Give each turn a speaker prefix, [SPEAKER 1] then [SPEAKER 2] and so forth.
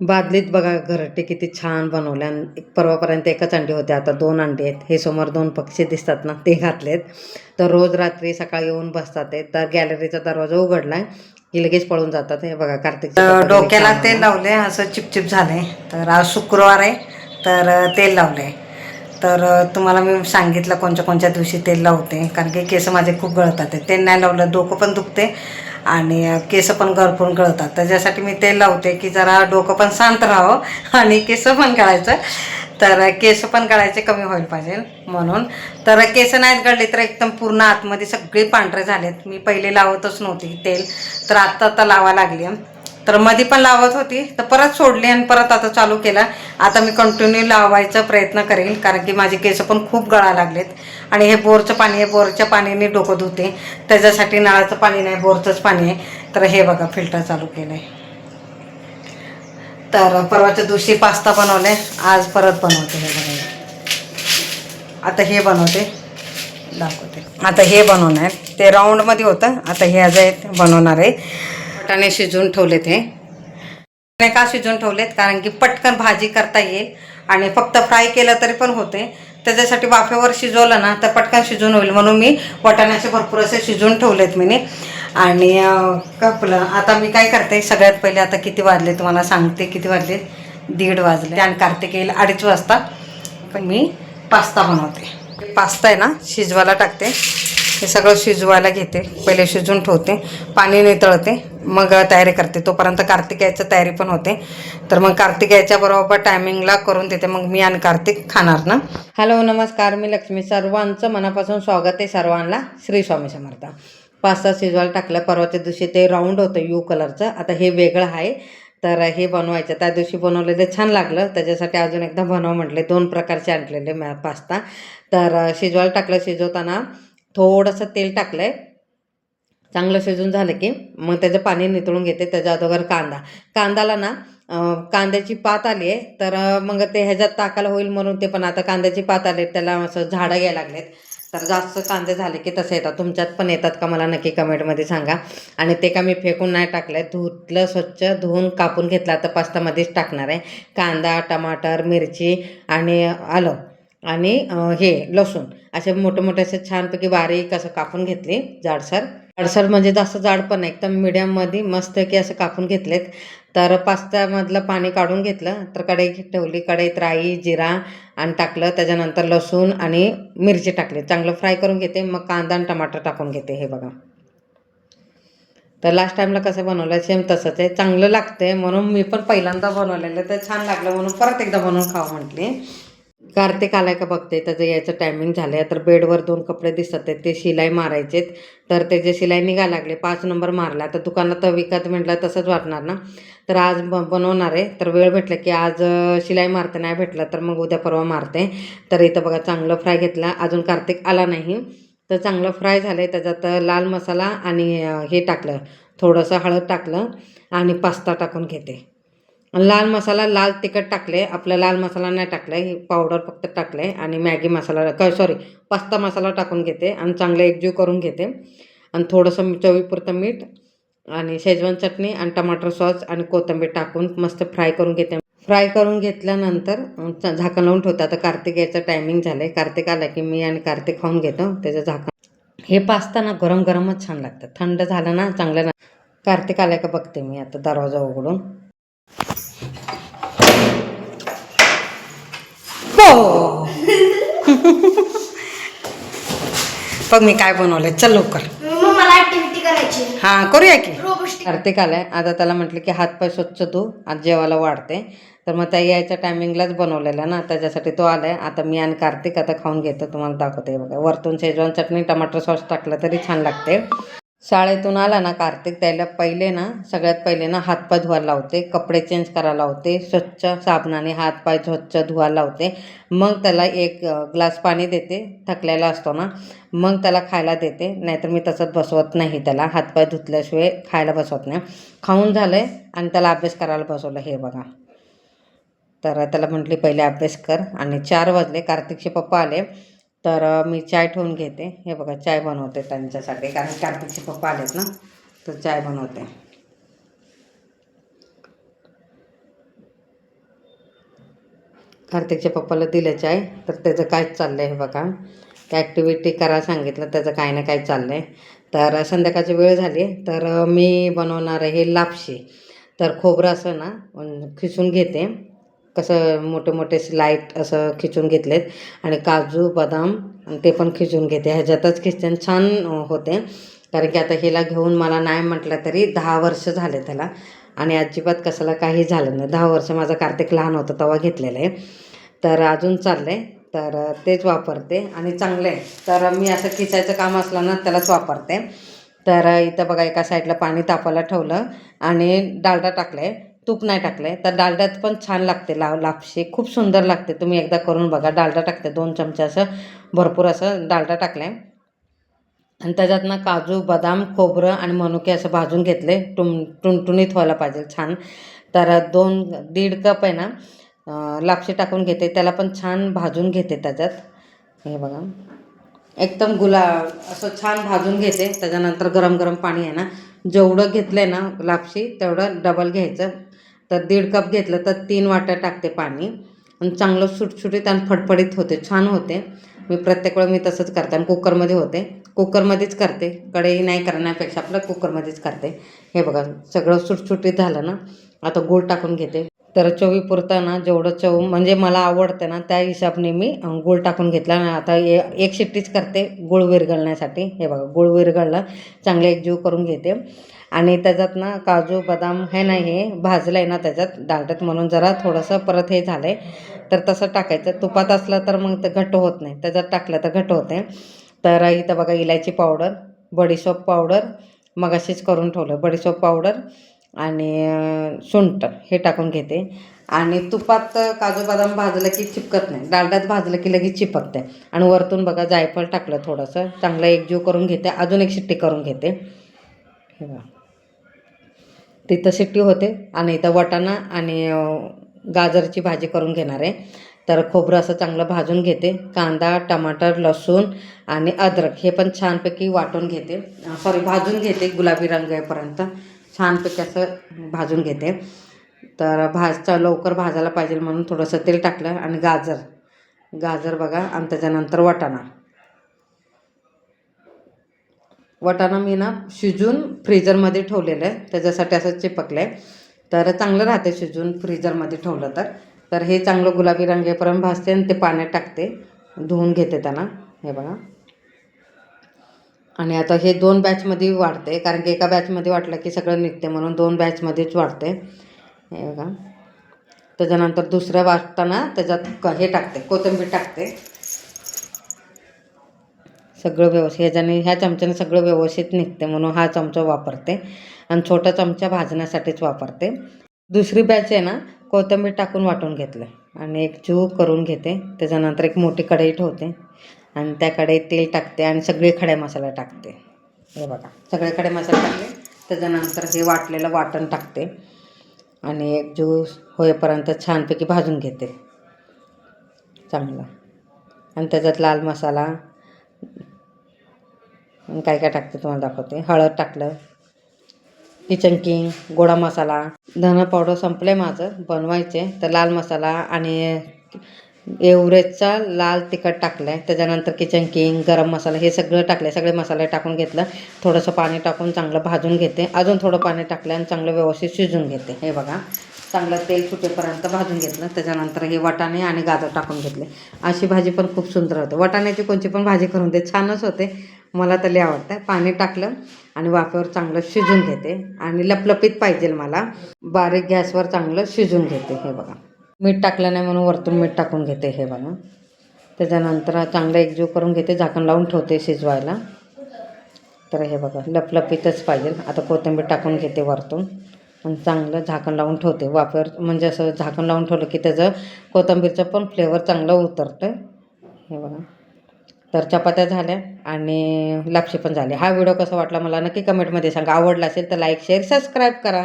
[SPEAKER 1] बादलीत बघा घरटे किती छान बनवले. आणि एक परवापर्यंत एकच अंडी होते आता दोन अंडी आहेत. हे समोर दोन पक्षी दिसतात ना ते घातलेत. तर रोज रात्री सकाळी येऊन बसतात ते. तर गॅलरीचा दरवाजा उघडलाय. की लगेच पळून जातात. हे बघा कार्तिक
[SPEAKER 2] डोक्याला तेल लावले असं चिपचिप झालंय. तर आज शुक्रवार आहे. तर तेल लावले तर तुम्हाला मी सांगितलं कोणत्या कोणत्या दिवशी तेल लावते. कारण की केस माझे खूप गळतात. तेल नाही लावलं डोकं पण दुखते आणि केस पण गरपून गळतात. त्याच्यासाठी मी तेल लावते की जरा डोकं पण शांत राहावं आणि केस पण गळायचं. तर केस पण गळायचे कमी व्हायला पाहिजे म्हणून. तर केस नाहीत गळले तर एकदम पूर्ण आतमध्ये सगळे पांढरे झालेत. मी पहिले लावतच नव्हती तेल तर आत्ता आता लावा लागली. तर मध्ये पण लावत होती. तर परत सोडली आणि परत आता चालू केला. आता मी कंटिन्यू लावायचा प्रयत्न करेल कारण की माझे केस पण खूप गळा लागलेत. आणि हे बोरचं पाणी आहे बोरच्या पाण्याने डोकं धुते. त्याच्यासाठी नळाचं पाणी नाही बोरचंच पाणी आहे. तर हे बघा फिल्टर चालू केलं आहे तर परवाच्या दिवशी पास्ता बनवले आज परत बनवते हे बघा. आता हे बनवते. दाखवते. आता हे बनवणार ते राऊंडमध्ये होतं. आता हे आज आहेत बनवणार आहे. वाटाणे शिजवून ठेवलेत हे. वाटाणे का शिजवून ठेवलेत? कारण की पटकन भाजी करता येईल आणि फक्त फ्राय केलं तरी पण होते. त्याच्यासाठी वाफेवर शिजवलं ना तर पटकन शिजून होईल. म्हणून मी वाटाण्याचे भरपूर असे शिजवून ठेवलेत मी. आणि कपलं आता मी काय करते सगळ्यात पहिले आता किती वाजले तुम्हाला सांगते किती वाजले दीड वाजले. आणि कार्तिक येईल अडीच वाजता. पण मी पास्ता बनवते. पास्ता आहे ना शिजवायला टाकते. हे सगळं शिजवायला घेते. पहिले शिजवून ठेवते. पाणी नितळते मग तयारी करते. तोपर्यंत कार्तिक यायचं तयारी पण होते. तर मग कार्तिक यायच्या बरोबर टायमिंगला करून देते. मग मी आणि कार्तिक खाणार ना?
[SPEAKER 1] हॅलो नमस्कार. मी लक्ष्मी. सर्वांचं मनापासून स्वागत आहे सर्वांना. श्री स्वामी समर्थ. पास्ता शिजवायला टाकलं. परवाच्या दिवशी ते राऊंड होतं यू कलरचं आता हे वेगळं आहे. तर हे बनवायचं. त्या दिवशी बनवलेलं छान लागलं. त्याच्यासाठी अजून एकदा बनव म्हटले. दोन प्रकारचे आणलेले मॅ पास्ता. तर शिजवायला टाकलं. शिजवताना थोडंसं तेल टाकलं आहे चांगलं शिजून झालं की मग त्याचं पाणी नितळून घेते त्याच्या अगोदर कांदा. कांदाला ना कांद्याची पात आली आहे तर मग ते ह्याच्यात टाकायला होईल म्हणून ते पण आता कांद्याची पात आली त्याला असं झाडं घ्यायला लागलेत. तर जास्त कांदे झाले की तसे येतात. तुमच्यात पण येतात का मला नक्की कमेंटमध्ये सांगा. आणि ते का मी फेकून नाही टाकलं आहे धुतलं स्वच्छ धुवून कापून घेतलं आता पास्तामध्येच टाकणार आहे. कांदा टमाटर मिरची आणि आलं. आणि हे लसूण. असे मोठे मोठे असे छानपैकी बारीक असं कापून घेतले जाडसर. जाडसर म्हणजे जास्त जाड पण नाही एकदम मिडियममध्ये मस्त की असं कापून घेतलेत. तर पास्त्यामधलं पाणी काढून घेतलं तर कढई ठेवली. कढईत राई जिरा आणि टाकलं. त्याच्यानंतर लसूण आणि मिरची टाकली. चांगलं फ्राय करून घेते. मग कांदा आणि टमाटर टाकून घेते हे बघा. तर लास्ट टाईमला कसं बनवलं सेम तसंच आहे. चांगलं लागतंय म्हणून मी पण पहिल्यांदा बनवलेलं तर छान लागलं म्हणून परत एकदा बनवून खावं म्हटली. कार्तिक आलाय का बघते त्याचं यायचं टायमिंग झालं आहे तर बेडवर दोन कपडे दिसत आहेत ते शिलाई मारायचेत. तर त्याचे शिलाई निघायला लागले पाच नंबर मारला. तर दुकानात विकत म्हटलं तसंच वाटणार ना? तर आज ब बनवणार आहे. तर वेळ भेटला की आज शिलाई मारते नाही भेटलं तर मग उद्या परवा मारते. तर इथं बघा चांगलं फ्राय घेतला. अजून कार्तिक आला नाही. तर चांगलं फ्राय झालं आहे त्याच्यात लाल मसाला आणि हे टाकलं. थोडंसं हळद टाकलं आणि पास्ता टाकून घेते. लाल मसाला लाल तिखट टाकले आपला लाल मसाला नाही टाकला ही पावडर फक्त टाकले आणि मॅगी मसाला काय सॉरी पास्ता मसाला टाकून घेते आणि चांगलं एकजीव करून घेते. आणि थोडंसं चवीपुरतं मीठ आणि शेजवान चटणी आणि टमाटर सॉस आणि कोथिंबीर टाकून मस्त फ्राय करून घेते. फ्राय करून घेतल्यानंतर झाकण लावून ठेवतं. आता कार्तिक यायचं टायमिंग झालं आहे कार्तिक आला की मी आणि कार्तिक खाऊन घेतो. त्याचं झाकण. हे पास्ता ना गरम गरमच छान लागतं. थंड झालं ना चांगलं ना. कार्तिक आलाय का बघते मी. आता दरवाजा उघडून. हो
[SPEAKER 2] बघ मी काय बनवलंय. चल लवकर.
[SPEAKER 3] मग मला ऍक्टिव्हिटी करायची आहे.
[SPEAKER 2] हां करूया की?
[SPEAKER 1] कार्तिक आलाय आता त्याला म्हटलं की हातपाय स्वच्छ धु. आज जेवायला वाढते. तर मग त्या यायच्या टायमिंगलाच बनवलेला ना. त्याच्यासाठी तो आलाय. आता मी आणि कार्तिक आता खाऊन घेतो. तुम्हाला दाखवते. बघा. वरतून शेजवान चटणी टमाटर सॉस टाकलं तरी छान लागते. शाळेतून आला ना कार्तिक त्याला पहिले ना सगळ्यात पहिले ना हातपाय धुवायला लावते कपडे चेंज करायला लावते स्वच्छ साबणाने हातपाय स्वच्छ धुवायला लावते. मग त्याला एक ग्लास पाणी देते थकलेला असतो ना मग त्याला खायला देते. नाहीतर मी तसंच बसवत नाही त्याला हातपाय धुतल्याशिवाय खायला बसवत नाही. खाऊन झालं आहे आणि त्याला अभ्यास करायला बसवलं. हे बघा. तर त्याला म्हटली पहिले अभ्यास कर. आणि चार वाजले. कार्तिकचे पप्पा आले. तर मी चाय ठेवून घेते. हे बघा चाय बनवते त्यांच्यासाठी कारण कार्तिकचे पप्पा आलेत ना तर चाय बनवते. कार्तिकच्या पप्पाला दिलं चाय तर त्याचं काय चाललं आहे हे बघा. काय ॲक्टिव्हिटी करा सांगितलं त्याचं काही ना काही चाललं आहे तर संध्याकाळची वेळ झाली. तर मी बनवणार आहे लापशी. तर खोबरं असं ना खिसून घेते. कसं मोठे मोठे लाइट असं खिचून घेतलेत. आणि काजू बदाम ते पण खिचून घेते. ह्याच्यातच खिचन छान होते. कारण की आता हिला घेऊन मला नाही म्हटलं तरी दहा वर्ष झाले त्याला. आणि अजिबात कशाला काही झालं नाही. दहा वर्ष माझा कार्तिक लहान होता तेव्हा घेतलेलं आहे. तर अजून चाललं आहे तर तेच वापरते. आणि चांगलं आहे तर मी असं खिचायचं काम असलं ना त्यालाच वापरते. तर इथं बघा एका साईडला पाणी तापायला ठेवलं. आणि डालडा टाकलं आहे तूप नाही टाकलं आहे तर डालड्यात पण छान लागते ला लापशी. खूप सुंदर लागते. तुम्ही एकदा करून बघा. डालडा टाकते. दोन चमचे असं भरपूर असं डालडा टाकलं आहे आणि त्याच्यात ना काजू बदाम खोबरं आणि मनुके असं भाजून घेतले. टुम टुणटुणीत व्हायला पाहिजे. छान. तर दोन दीड कप आहे ना लापशी टाकून घेते. त्याला पण छान भाजून घेते त्याच्यात. हे बघा. एकदम गुला असं छान भाजून घेते. त्याच्यानंतर गरम गरम पाणी आहे ना जेवढं घेतलं आहे ना लापशी तेवढं डबल घ्यायचं. तर दीड कप घेतलं तर तीन वाट्या टाकते पाणी. आणि चांगलं सुटसुटीत आणि फडफडीत होते छान होते. मी प्रत्येक वेळ मी तसंच करते आणि कुकरमध्ये होते. कुकरमध्येच करते. कढई नाही करण्यापेक्षा आपलं कुकरमध्येच करते. हे बघा सगळं सुटसुटीत झालं ना. आता गूळ टाकून घेते. तर चवीपुरतं ना जेवढं चव म्हणजे मला आवडतं ना त्या हिशोबाने मी गुळ टाकून घेतला. आणि आता ए एक शिट्टीच करते गुळ विरघळण्यासाठी. हे बघा गूळ विरघळलं चांगले एकजीव करून घेते. आणि त्याच्यात ना काजू बदाम हे नाही हे भाजलं आहे ना त्याच्यात डालटत म्हणून जरा थोडंसं परत हे झालं आहे तर तसं टाकायचं. तुपात असलं तर मग ते घट्ट होत नाही. त्याच्यात टाकलं तर घट्ट होते. तर इथं बघा इलायची पावडर बडीशोप पावडर मगाशीच करून ठेवलं बडीशोप पावडर. आणि सुंट सुंठ हे टाकून घेते. आणि तुपात काजू बदाम भाजलं की चिपकत नाही. डालड्यात भाजलं की लगेच चिपकते. आणि वरतून बघा जायफळ टाकलं थोडंसं. चांगलं एकजीव करून घेते. अजून एक शिट्टी करून घेते. हे बघा. तिथं शिट्टी होते आणि इथं वाटाणा आणि गाजरची भाजी करून घेणार आहे. तर खोबरं असं चांगलं भाजून घेते. कांदा टमाटर लसूण आणि अद्रक हे पण छानपैकी वाटून घेते. सॉरी भाजून घेते गुलाबी रंग येईपर्यंत. छानपैकी असं भाजून घेते. तर भाजचा लवकर भाजायला पाहिजे म्हणून थोडंसं तेल टाकलं आणि गाजर. गाजर बघा आणि त्याच्यानंतर वाटाणा. वाटाणा मी ना शिजून फ्रीजरमध्ये ठेवलेलं आहे. त्याच्यासाठी असं चिपकलं आहे तर चांगलं राहते शिजून फ्रीजरमध्ये ठेवलं तर. तर हे चांगलं गुलाबी रंगेपर्यंत भाजते आणि ते पाण्यात टाकते. धुवून घेते त्यांना. हे बघा. आणि आता हे दोन बॅचमध्ये वाढते कारण की एका बॅचमध्ये वाटलं की सगळं निघते म्हणून दोन बॅचमध्येच वाढते. हे बघा. त्याच्यानंतर दुसऱ्या वाटताना त्याच्यात क हे टाकते कोथिंबीर टाकते. सगळं व्यवस्थित ह्याच्याने ह्या चमच्याने सगळं व्यवस्थित निघते म्हणून हा चमचा वापरते. आणि छोटा चमचा भाजण्यासाठीच वापरते. दुसरी बॅच आहे ना कोथिंबीर टाकून वाटून घेतलं आणि एक चूक करून घेते. त्याच्यानंतर एक मोठी कढई ठेवते. आणि त्या कढईत तेल टाकते आणि सगळे खडे मसाला टाकते. हे बघा सगळे खडे मसाले टाकले. त्याच्यानंतर हे वाटलेलं वाटण टाकते. आणि एक ज्यूस होईपर्यंत छानपैकी भाजून घेते. चांगला. आणि त्याच्यात लाल मसाला काय काय टाकते तुम्हाला दाखवते. हळद टाकलं. किचन किंग गोडा मसाला. धना पावडर संपलं आहे माझं. बनवायचे. तर लाल मसाला आणि एव्हरेजचा लाल तिखट टाकलं आहे त्याच्यानंतर किचन किंग गरम मसाला हे सगळं टाकलं सगळे मसाले टाकून घेतलं. थोडंसं पाणी टाकून चांगलं भाजून घेते. अजून थोडं पाणी टाकलं आणि चांगलं व्यवस्थित शिजून घेते. हे बघा. चांगलं तेल सुटेपर्यंत भाजून घेतलं. त्याच्यानंतर हे वाटाणे आणि गाजर टाकून घेतले. अशी भाजी पण खूप सुंदर होते. वाटाण्याची कोणची पण भाजी करून दे. छानच होते. मला तरी आवडतं पाणी टाकलं आणि वाफेवर चांगलं शिजून घेते. आणि लपलपीत पाहिजे मला. बारीक गॅसवर चांगलं शिजून घेते. हे बघा. मीठ टाकलं नाही म्हणून वरतून मीठ टाकून घेते हे बघा. त्याच्यानंतर चांगलं एकजीव करून घेते झाकण लावून ठेवते शिजवायला. तर हे बघा लपलपीतच पाहिजे. आता कोथिंबीर टाकून घेते वरतून. आणि चांगलं झाकण लावून ठेवते. वापर म्हणजे असं झाकण लावून ठेवलं की त्याचं कोथिंबीरचं पण फ्लेवर चांगलं उतरतं हे बघा. तर चपात्या झाल्या आणि लापशी पण झाली. हा व्हिडिओ कसा वाटला मला नक्की कमेंटमध्ये सांगा. आवडला असेल तर लाईक शेअर सबस्क्राईब करा.